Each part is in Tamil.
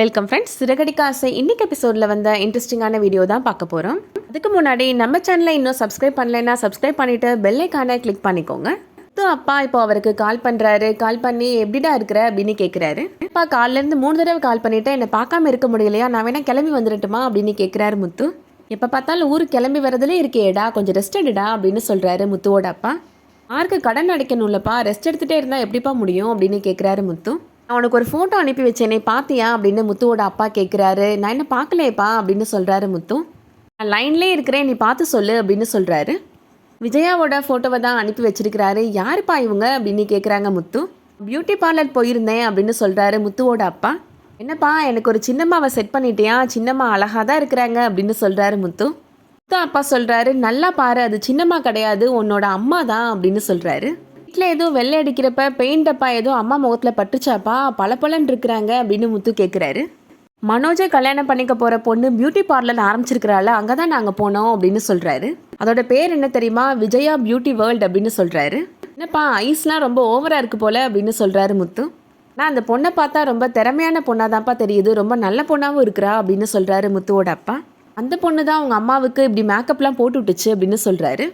வெல்கம் ஃப்ரெண்ட்ஸ் சிறகடிக்க ஆசை. இன்னைக்கு எபிசோடில் வந்த இன்ட்ரெஸ்டிங்கான வீடியோ தான் பார்க்க போகிறோம் அதுக்கு முன்னாடி நம்ம சேனலை இன்னும் சப்ஸ்கிரைப் பண்ணலைன்னா சப்ஸ்கிரைப் பண்ணிவிட்டு பெல்லைக்கான கிளிக் பண்ணிக்கோங்க. ஸோ அப்பா இப்போ அவருக்கு கால் பண்ணுறாரு கால் பண்ணி எப்படிடா இருக்கிற? அப்படின்னு கேட்குறாரு அப்பா காலிலேருந்து மூணு தடவை கால் பண்ணிவிட்டு என்னை பார்க்காம இருக்க முடியலையா? நான் வேணால் கிளம்பி வந்துடட்டுமா? அப்படின்னு கேட்குறாரு முத்து. எப்போ பார்த்தாலும் ஊருக்கு கிளம்பி வரதுலே இருக்கேடா கொஞ்சம் ரெஸ்ட் எடுடா அப்படின்னு சொல்கிறாரு முத்துவோட அப்பா. யாருக்கு கடன் அடைக்கணும்லப்பா. ரெஸ்ட் எடுத்துகிட்டே இருந்தால் எப்படிப்பா முடியும்? அப்படின்னு கேட்குறாரு முத்து. நான் உனக்கு ஒரு ஃபோட்டோ அனுப்பி வச்சேனே. பார்த்தியா? அப்படின்னு முத்துவோட அப்பா கேட்குறாரு நான் என்ன பார்க்கலையப்பா? அப்படின்னு சொல்கிறாரு முத்து. நான் லைன்லேயே இருக்கிறேன். நீ பார்த்து சொல்லு அப்படின்னு சொல்கிறாரு விஜயாவோட ஃபோட்டோவை தான் அனுப்பி வச்சிருக்கிறாரு. யாருப்பா இவங்க? அப்படின்னு கேட்குறாங்க முத்து. பியூட்டி பார்லர் போயிருந்தேன் அப்படின்னு சொல்கிறாரு முத்துவோட அப்பா. என்னப்பா எனக்கு ஒரு சின்னம்மாவை செட் பண்ணிட்டியா? சின்னம்மா அழகாக தான் இருக்கிறாங்க அப்படின்னு சொல்கிறாரு முத்து. முத்து அப்பா சொல்கிறாரு நல்லா பாரு. அது சின்னம்மா கிடையாது. உன்னோட அம்மா தான். அப்படின்னு சொல்கிறாரு வீட்டில் ஏதோ வெள்ளை அடிக்கிறப்ப பெயிண்ட் அப்பா ஏதோ அம்மா முகத்தில் பட்டுச்சாப்பா? பளபளன்னு இருக்கிறாங்க அப்படின்னு முத்து கேட்குறாரு மனோஜை கல்யாணம் பண்ணிக்க போகிற பொண்ணு பியூட்டி பார்லர் ஆரம்பிச்சிருக்கிறாள் அங்கே தான் நாங்கள் போனோம் அப்படின்னு சொல்கிறாரு அதோட பேர் என்ன தெரியுமா? விஜயா பியூட்டி வேர்ல்ட் அப்படின்னு சொல்கிறாரு என்னப்பா ஐஸ்லாம் ரொம்ப ஓவராக இருக்கு போல் அப்படின்னு சொல்கிறாரு முத்து. நான் அந்த பொண்ணை பார்த்தா ரொம்ப திறமையான பொண்ணாதான்ப்பா தெரியுது ரொம்ப நல்ல பொண்ணாகவும் இருக்கிறா அப்படின்னு சொல்கிறாரு முத்துவோட அப்பா. அந்த பொண்ணு தான் அவங்க அம்மாவுக்கு இப்படி மேக்கப்லாம் போட்டு விட்டுச்சு அப்படின்னு சொல்கிறாரு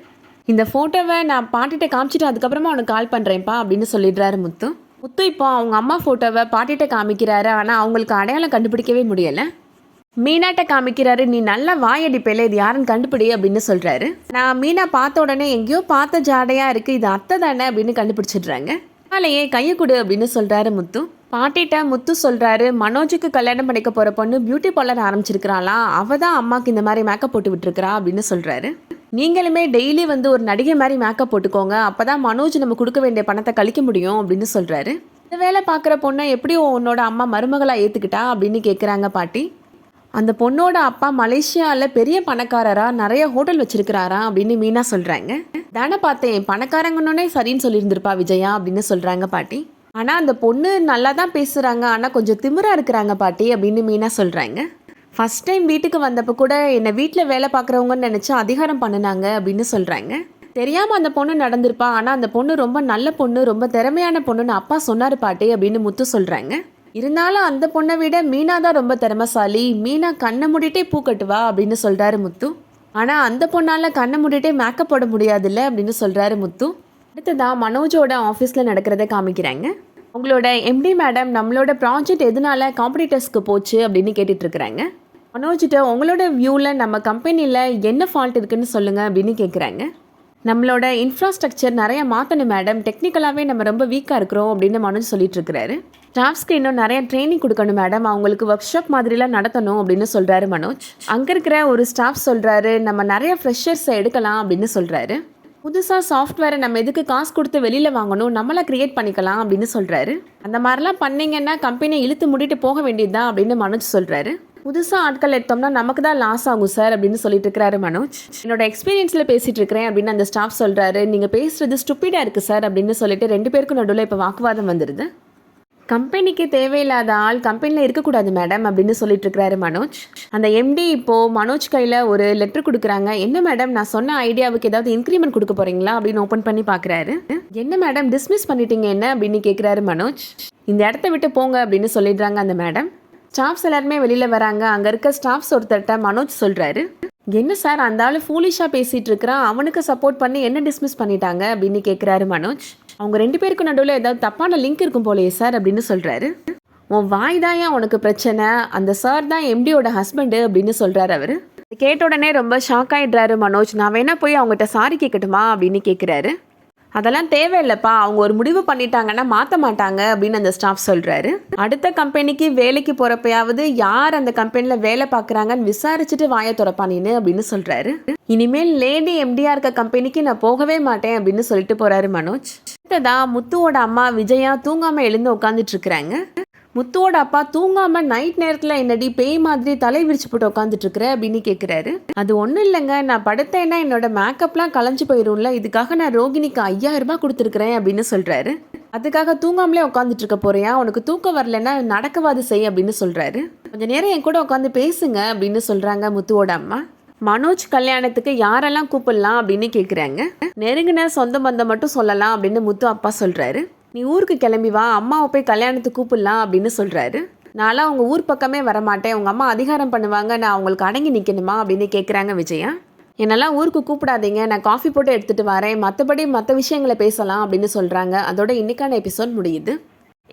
இந்த ஃபோட்டோவை நான் பாட்டிகிட்ட காமிச்சிட்டு அதுக்கப்புறமா அவனுக்கு கால் பண்ணுறேன்ப்பா அப்படின்னு சொல்லிடுறாரு முத்து. முத்து இப்போ அவங்க அம்மா ஃபோட்டோவை பாட்டிகிட்ட காமிக்கிறாரு ஆனால் அவங்களுக்கு அடையாளம் கண்டுபிடிக்கவே முடியலை. மீனாட்ட காமிக்கிறாரு நீ நல்லா வாயடிப்பேல இது யாருன்னு கண்டுபிடி அப்படின்னு சொல்கிறாரு நான் மீனா பார்த்த உடனே எங்கேயோ பார்த்த ஜாடையாக இருக்குது இது அத்தை தானே அப்படின்னு கண்டுபிடிச்சிடுறாங்க. அதனாலேயே கையை கொடு அப்படின்னு சொல்கிறாரு முத்து. பாட்டிட்ட முத்து சொல்கிறாரு மனோஜுக்கு கல்யாணம் பண்ணிக்க போகிற பொண்ணு பியூட்டி பார்லர் ஆரம்பிச்சிருக்கிறாளா அவள் தான் அம்மாவுக்கு இந்த மாதிரி மேக்கப் போட்டு விட்டுருக்கிறா அப்படின்னு சொல்கிறாரு நீங்களுமே டெய்லி வந்து ஒரு நடிகை மாதிரி மேக்கப் போட்டுக்கோங்க. அப்போ தான் மனோஜ் நம்ம கொடுக்க வேண்டிய பணத்தை கழிக்க முடியும் அப்படின்னு சொல்கிறாரு இந்த வேலை பார்க்குற பொண்ணை எப்படி உன்னோட அம்மா மருமகளாக ஏற்றுக்கிட்டா அப்படின்னு கேட்குறாங்க பாட்டி. அந்த பொண்ணோட அப்பா மலேசியாவில் பெரிய பணக்காரரா நிறைய ஹோட்டல் வச்சிருக்கிறாரா அப்படின்னு மீனா சொல்கிறாங்க தானே பார்த்தேன் பணக்காரங்கன்னொன்னே சரின்னு சொல்லியிருந்திருப்பா விஜயா அப்படின்னு சொல்கிறாங்க பாட்டி. ஆனால் அந்த பொண்ணு நல்லா தான் பேசுகிறாங்க ஆனால் கொஞ்சம் திமிராக இருக்கிறாங்க பாட்டி அப்படின்னு மீனா சொல்கிறாங்க ஃபஸ்ட் டைம் வீட்டுக்கு வந்தப்போ கூட என்னை வீட்டில் வேலை பார்க்குறவங்கன்னு நினச்சி அதிகாரம் பண்ணினாங்க அப்படின்னு சொல்கிறாங்க தெரியாமல் அந்த பொண்ணு நடந்திருப்பா. ஆனால் அந்த பொண்ணு ரொம்ப நல்ல பொண்ணு ரொம்ப திறமையான பொண்ணுன்னு அப்பா சொன்னார் பாட்டி அப்படின்னு முத்து சொல்கிறாங்க இருந்தாலும் அந்த பொண்ணை விட மீனா தான் ரொம்ப திறமசாலி. மீனா கண்ணை மூடிட்டே பூ கட்டுவா அப்படின்னு சொல்கிறாரு முத்து. ஆனால் அந்த பொண்ணால் கண்ணை மூடிட்டே மேக்கப் போட முடியாதுல்ல அப்படின்னு சொல்கிறாரு முத்து. அடுத்ததான் மனோஜோட ஆஃபீஸில் நடக்கிறத காமிக்கிறாங்க. உங்களோட எம்டி மேடம் நம்மளோட ப்ராஜெக்ட் எதனால காம்படிட்டர்ஸ்க்கு போச்சு அப்படின்னு கேட்டுட்ருக்குறாங்க மனோஜிட்ட உங்களோட வியூவில் நம்ம கம்பெனியில் என்ன ஃபால்ட் இருக்குன்னு சொல்லுங்கள் அப்படின்னு கேட்குறாங்க நம்மளோட இன்ஃப்ராஸ்ட்ரக்சர் நிறைய மாற்றணும் மேடம் டெக்னிக்கலாகவே நம்ம ரொம்ப வீக்காக இருக்கிறோம் அப்படின்னு மனோஜ் சொல்லிட்டு இருக்கிறாரு. ஸ்டாஃப்ஸ்க்கு இன்னும் நிறைய ட்ரைனிங் கொடுக்கணும் மேடம் அவங்களுக்கு ஒர்க் ஷாப் மாதிரிலாம் நடத்தணும் அப்படின்னு சொல்கிறாரு மனோஜ். அங்கே இருக்கிற ஒரு ஸ்டாஃப் சொல்கிறாரு நம்ம நிறைய ஃப்ரெஷர்ஸை எடுக்கலாம் அப்படின்னு சொல்கிறாரு புதுசாக சாஃப்ட்வேரை நம்ம எதுக்கு காசு கொடுத்து வெளியில் வாங்கணும் நம்மளை க்ரியேட் பண்ணிக்கலாம் அப்படின்னு சொல்கிறாரு அந்த மாதிரிலாம் பண்ணிங்கன்னா கம்பெனியை இழுத்து மூடிட்டு போக வேண்டியதுதான் அப்படின்னு மனோஜ் சொல்கிறாரு புதுசாக ஆட்கள் எடுத்தோம்னா நமக்கு தான் லாஸ் ஆகும் சார் அப்படின்னு சொல்லிட்டு இருக்கிறாரு மனோஜ். என்னோட எக்ஸ்பீரியன்ஸில் பேசிகிட்டு இருக்கிறேன் அப்படின்னு அந்த ஸ்டாஃப் சொல்கிறாரு நீங்கள் பேசுறது ஸ்டூப்பிடாக இருக்குது சார் அப்படின்னு சொல்லிட்டு ரெண்டு பேருக்கும் நடுவில் இப்போ வாக்குவாதம் வந்துடுது கம்பெனிக்கு தேவையில்லாத ஆள் கம்பெனியில் இருக்கக்கூடாது மேடம் அப்படின்னு சொல்லிட்டு இருக்கிறாரு மனோஜ். அந்த எம்டி இப்போது மனோஜ் கையில் ஒரு லெட்டர் கொடுக்குறாங்க. என்ன மேடம் நான் சொன்ன ஐடியாவுக்கு ஏதாவது இன்க்ரிமெண்ட் கொடுக்க போறீங்களா? அப்படின்னு ஓப்பன் பண்ணி பார்க்குறாரு. என்ன மேடம் டிஸ்மிஸ் பண்ணிட்டீங்க என்ன? அப்படின்னு கேட்குறாரு மனோஜ். இந்த இடத்த விட்டு போங்க அப்படின்னு சொல்லிடுறாங்க அந்த மேடம் ஸ்டாஃப்ஸ் எல்லாருமே வெளியில் வராங்க. அங்கே இருக்க ஸ்டாஃப்ஸ் ஒருத்தர்கிட்ட மனோஜ் சொல்கிறாரு என்ன சார் அந்த ஆள் ஃபூலிஷாக பேசிகிட்டு இருக்கிறான். அவனுக்கு சப்போர்ட் பண்ணி என்ன டிஸ்மிஸ் பண்ணிட்டாங்க? அப்படின்னு கேட்குறாரு மனோஜ். அவங்க ரெண்டு பேருக்கு நடுவில் ஏதாவது தப்பான லிங்க் இருக்கும் போலயே சார் அப்படின்னு சொல்கிறாரு உன் வாய் தான் ஏன் உனக்கு பிரச்சனை? அந்த சார் தான் எம்டியோட ஹஸ்பண்டு அப்படின்னு சொல்கிறாரு அவர். கேட்ட உடனே ரொம்ப ஷாக் ஆகிடுறாரு மனோஜ். நான் வேணா போய் அவங்ககிட்ட சாரி கேட்கட்டுமா அப்படின்னு கேட்குறாரு அதெல்லாம் தேவையில்லைப்பா. அவங்க ஒரு முடிவு பண்ணிட்டாங்கன்னா மாற்ற மாட்டாங்க அப்படின்னு அந்த ஸ்டாஃப் சொல்கிறாரு அடுத்த கம்பெனிக்கு வேலைக்கு போகிறப்பையாவது யார் அந்த கம்பெனியில் வேலை பார்க்குறாங்கன்னு விசாரிச்சுட்டு வாயை திறப்பானின்னு அப்படின்னு சொல்கிறாரு இனிமேல் லேடி எம்டியா இருக்க கம்பெனிக்கு நான் போகவே மாட்டேன் அப்படின்னு சொல்லிட்டு போகிறாரு மனோஜ். அடுத்ததா முத்துவோட அம்மா விஜயா தூங்காமல் எழுந்து உட்காந்துட்டு இருக்கிறாங்க. முத்துவோட அப்பா தூங்காம நைட் நேரத்தில் என்னடி பேய் மாதிரி தலை விரிச்சு போட்டு உட்காந்துட்டு இருக்கிற அப்படின்னு கேட்குறாரு அது ஒன்றும் இல்லைங்க. நான் படுத்தேன்னா என்னோட மேக்கப்லாம் கலைஞ்சு போயிரும்ல. இதுக்காக நான் ரோகிணிக்கு ஐயாயிரம் ரூபாய் கொடுத்துருக்குறேன் அப்படின்னு சொல்றாரு. அதுக்காக தூங்காமலே உட்காந்துட்டு இருக்க போறியா? உனக்கு தூக்கம் வரலன்னா நடக்கவாது செய் அப்படின்னு சொல்றாரு. கொஞ்ச நேரம் என் கூட உட்காந்து பேசுங்க அப்படின்னு சொல்றாங்க முத்துவோட அம்மா. மனோஜ் கல்யாணத்துக்கு யாரெல்லாம் கூப்பிடலாம் அப்படின்னு கேட்குறாங்க நெருங்கின சொந்த பந்தம் மட்டும் சொல்லலாம் அப்படின்னு முத்து அப்பா சொல்றாரு. நீ ஊருக்கு கிளம்பி வா அம்மாவை போய் கல்யாணத்துக்கு கூப்பிடலாம் அப்படின்னு சொல்கிறாரு நான்லாம் அவங்க ஊர் பக்கமே வரமாட்டேன் உங்கள் அம்மா அதிகாரம் பண்ணுவாங்க நான் அவங்களுக்கு அடங்கி நிற்கணுமா அப்படின்னு கேட்குறாங்க விஜயா. என்னெல்லாம் ஊருக்கு கூப்பிடாதீங்க நான் காஃபி போட்டு எடுத்துகிட்டு வரேன் மற்றபடி மற்ற விஷயங்களை பேசலாம் அப்படின்னு சொல்கிறாங்க அதோட இன்னைக்கான எபிசோட் முடியுது.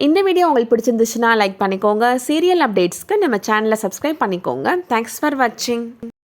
இந்த வீடியோ உங்களுக்கு பிடிச்சிருந்துச்சுன்னா லைக் பண்ணிக்கோங்க. சீரியல் அப்டேட்ஸ்க்கு நம்ம சேனலை சப்ஸ்கிரைப் பண்ணிக்கோங்க. தேங்க்ஸ் ஃபார் வாட்சிங்